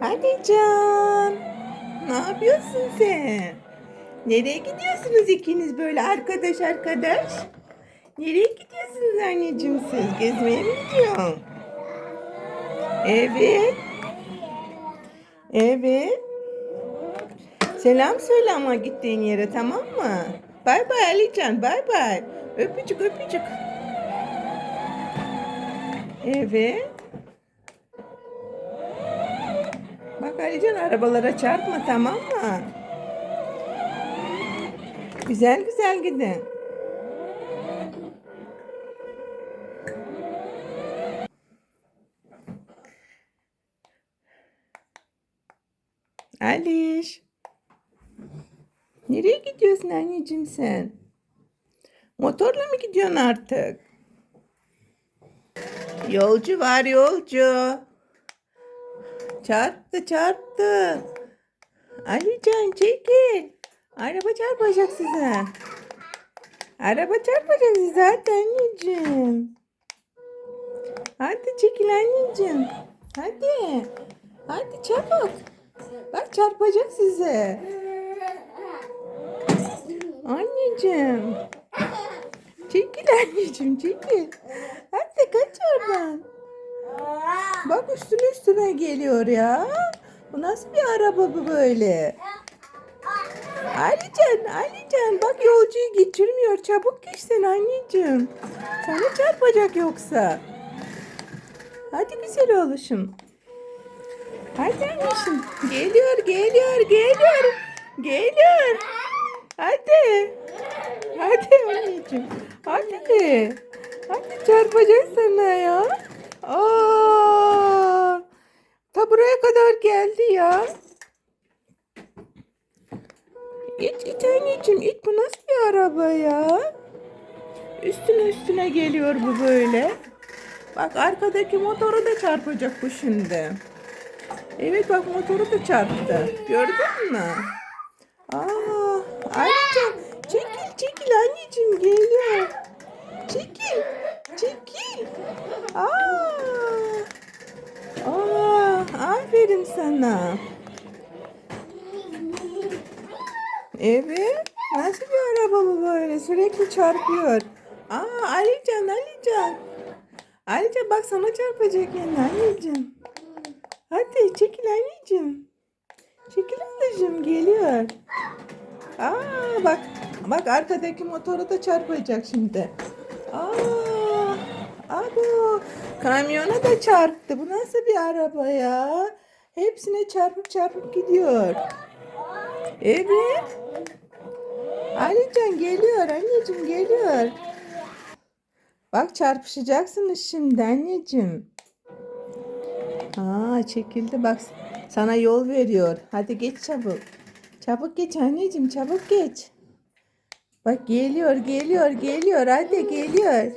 Hadi Can. Ne yapıyorsun sen? Nereye gidiyorsunuz ikiniz böyle arkadaş arkadaş? Nereye gidiyorsunuz anneciğim siz? Gezmeye mi gidiyorsun? Evet. Evet. Selam söyle ama gittiğin yere tamam mı? Bay bay Alican bay bay. Öpücük öpücük. Evet. Bak Alican arabalara çarpma tamam mı? Güzel güzel gidin. Aliş. Nereye gidiyorsun anneciğim sen? Motorla mı gidiyorsun artık? Yolcu var yolcu. Çarptı çarptı. Alican çekil. Araba çarpacak size. Araba çarpacak size hadi anneciğim. Hadi çekil anneciğim. Hadi. Hadi çabuk. Bak çarpacak size. Anneciğim. Çekil anneciğim çekil. Hadi kaç oradan. Bak üstüne üstüne geliyor ya. Bu nasıl bir araba bu böyle? Alican, Alican bak yolcuyu geçirmiyor. Çabuk geç sen anneciğim. Sana çarpacak yoksa. Hadi güzel oluşum. Hadi anneciğim. Geliyor, geliyor, geliyor. Geliyor. Hadi. Hadi anneciğim. Hadi. Hadi çarpacak sana ya. Aa, ta buraya kadar geldi ya. İt it anneciğim it bu nasıl bir araba ya? Üstüne üstüne geliyor bu böyle. Bak arkadaki motoru da çarpacak bu şimdi. Evet bak motoru da çarptı. Gördün mü? Aa, anneciğim çekil çekil anneciğim geliyor. Çekil. Çekil. Aa. Aa, aferin sana. Evet. Nasıl bir araba bu böyle? Sürekli çarpıyor. Aa, Alican, Alican. Alican bak sana çarpacak yani anneciğim. Hadi çekil anneciğim. Çekil anneciğim geliyor. Aa bak bak arkadaki motoru da çarpacak şimdi. Aa, abu kamyona da çarptı. Bu nasıl bir araba ya? Hepsine çarpıp çarpıp gidiyor. Evet. Alican geliyor anneciğim geliyor. Bak çarpışacaksınız şimdi anneciğim. Aa çekildi bak sana yol veriyor. Hadi geç çabuk. Çabuk geç anneciğim çabuk geç. Bak geliyor geliyor geliyor hadi geliyor.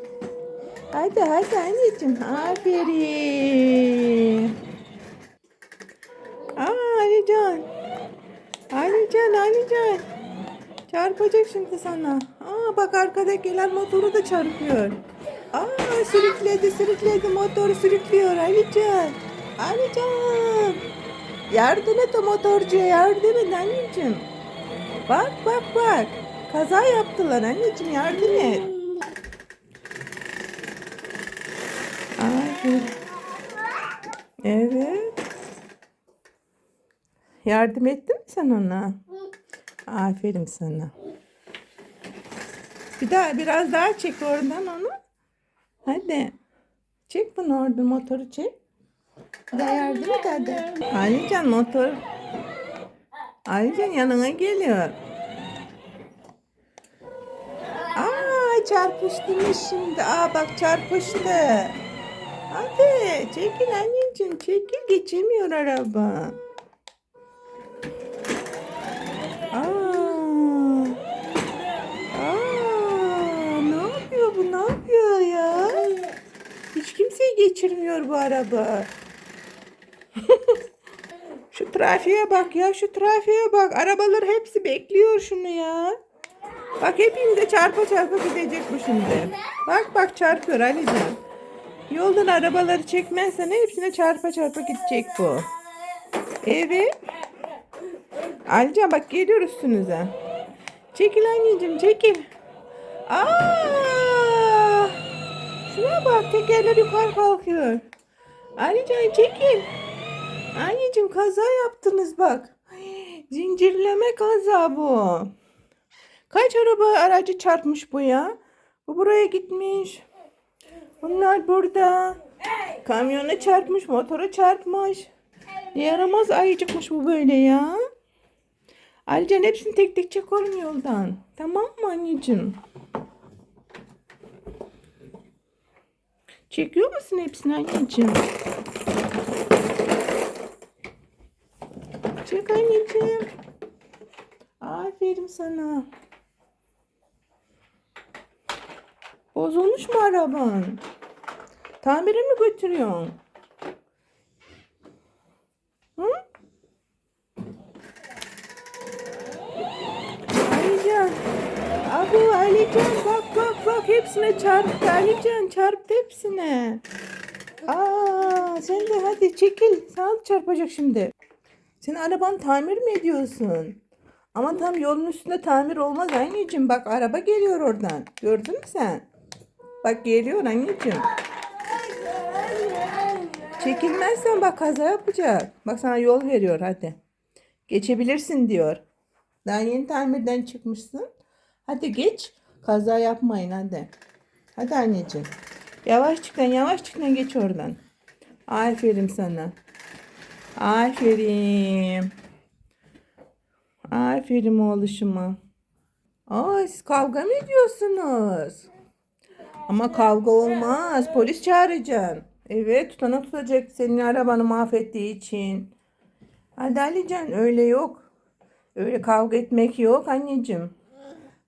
Hadi hadi anneciğim aferin. Aa Alican. Alican Alican. Çarpacak şimdi sana. Aa bak arkada gelen motoru da çarpıyor. Aa sürükledi sürükledi motoru sürüklüyor Alican. Alican. Yardım et o motorcuya yardım et anneciğim. Bak bak bak. Kaza yaptılar anneciğim yardım et. Evet. Yardım ettin mi sen ona? Aferin sana. Bir daha biraz daha çek oradan onu. Hadi. Çek bunu oradan motoru çek. Daha yardım et hadi. Alican motor. Alican yanına geliyor. Aa çarpıştınız şimdi. Aa bak çarpıştı. Hadi çekil anneciğim çekil geçemiyor araba. Aa. Aa, ne yapıyor bu? Ne yapıyor ya? Geçirmiyor bu araba. şu trafiğe bak ya, şu trafiğe bak. Arabalar hepsi bekliyor şunu ya. Bak hepimize çarpa çarpa gidecek bu şimdi. Bak bak çarpıyor Alican. Yoldan arabaları çekmezsen hepsine çarpa çarpa gidecek bu. Evet. Alican bak geliyor üstünüze. Çekil anneciğim çekil. Aa! Şuna bak tekerler yukarı kalkıyor. Alican çekil. Anneciğim kaza yaptınız bak. Zincirleme kaza bu. Kaç araba aracı çarpmış bu ya? Bu buraya gitmiş. Bunlar burada. Kamyona çarpmış, motora çarpmış. Yaramaz ayıcıkmış bu böyle ya. Alican hepsini tek tek çek oğlum yoldan. Tamam mı anneciğim? Çekiyor musun hepsini anneciğim? Çek anneciğim. Aferin sana. Bozulmuş mu araban? Tamire mi götürüyorsun? Hı? Alican. Abu Alican bak bak bak hepsine çarptı. Alican çarptı hepsine. Aa sen de hadi çekil. Sana çarpacak şimdi. Sen arabanı tamir mi ediyorsun? Ama tam yolun üstünde tamir olmaz anneciğim. Bak araba geliyor oradan. Gördün mü sen? Bak geliyor anneciğim. Çekilmezsen bak kaza yapacak. Bak sana yol veriyor hadi. Geçebilirsin diyor. Daha yeni tamirden çıkmışsın. Hadi geç. Kaza yapmayın hadi. Hadi anneciğim. Yavaşçıktan yavaşçıktan geç oradan. Aferin sana. Aferin. Aferin oğluşuma. Aa siz kavga mı ediyorsunuz? Ama kavga olmaz. Polis çağıracaksın. Evet tutana tutacak senin arabanı mahvettiği için. Hadi Alican öyle yok. Öyle kavga etmek yok anneciğim.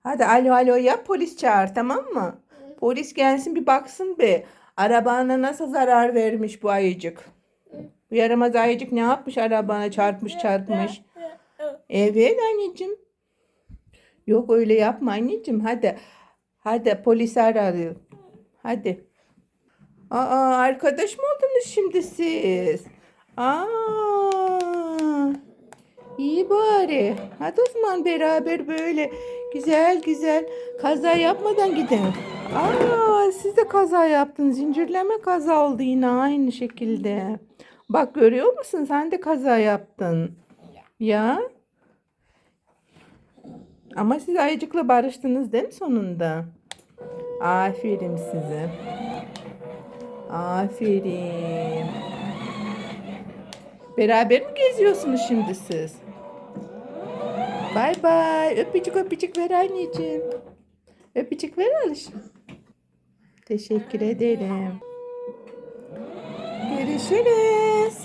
Hadi alo alo yap polis çağır tamam mı? Polis gelsin bir baksın be. Arabana nasıl zarar vermiş bu ayıcık. Bu yaramaz ayıcık ne yapmış arabana çarpmış çarpmış. Evet anneciğim. Yok öyle yapma anneciğim. Hadi. Hadi polis arıyor. Hadi. Aa arkadaş mı oldunuz şimdi siz? Aa. İyi bari. Hadi o zaman beraber böyle güzel güzel kaza yapmadan gidin. Aa siz de kaza yaptınız. Zincirleme kaza oldu yine aynı şekilde. Bak görüyor musun? Sen de kaza yaptın. Ya. Ama siz ayıcıkla barıştınız değil mi sonunda? Aferin size. Aferin. Beraber mi geziyorsunuz şimdi siz? Bay bay. Öpücük öpücük ver anneciğim. Öpücük ver Alış. Teşekkür ederim. Görüşürüz.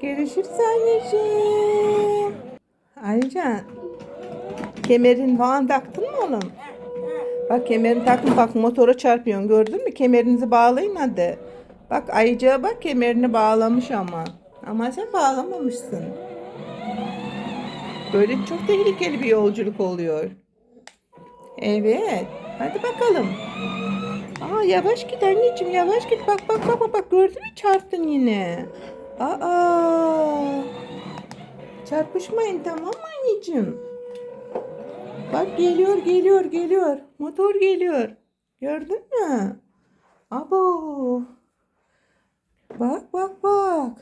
Görüşürüz anneciğim. Alican. Kemerin falan taktın mı oğlum? Bak kemerini takma bak motora çarpıyorsun gördün mü? Kemerinizi bağlayın hadi. Bak ayıcığa bak kemerini bağlamış ama. Ama sen bağlamamışsın. Böyle çok tehlikeli bir yolculuk oluyor. Evet. Hadi bakalım. Aa yavaş git anneciğim yavaş git. Bak bak bak bak, gördün mü çarptın yine. Aa. Çarpışmayın tamam mı anneciğim? Bak geliyor geliyor geliyor. Motor geliyor. Gördün mü? Abo. Bak bak bak.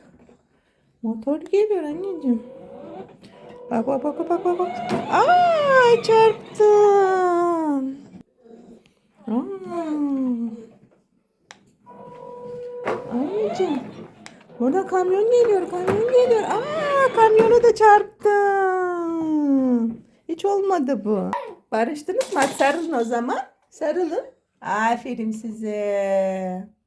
Motor geliyor anneciğim. Bak bak bak bak bak bak. Aa çarptın. Aa. Anneciğim. Burada kamyon geliyor, kamyon geliyor. Aa kamyona da çarptın. Hiç olmadı bu. Barıştınız mı? Sarılın o zaman. Sarılın. Aferin size.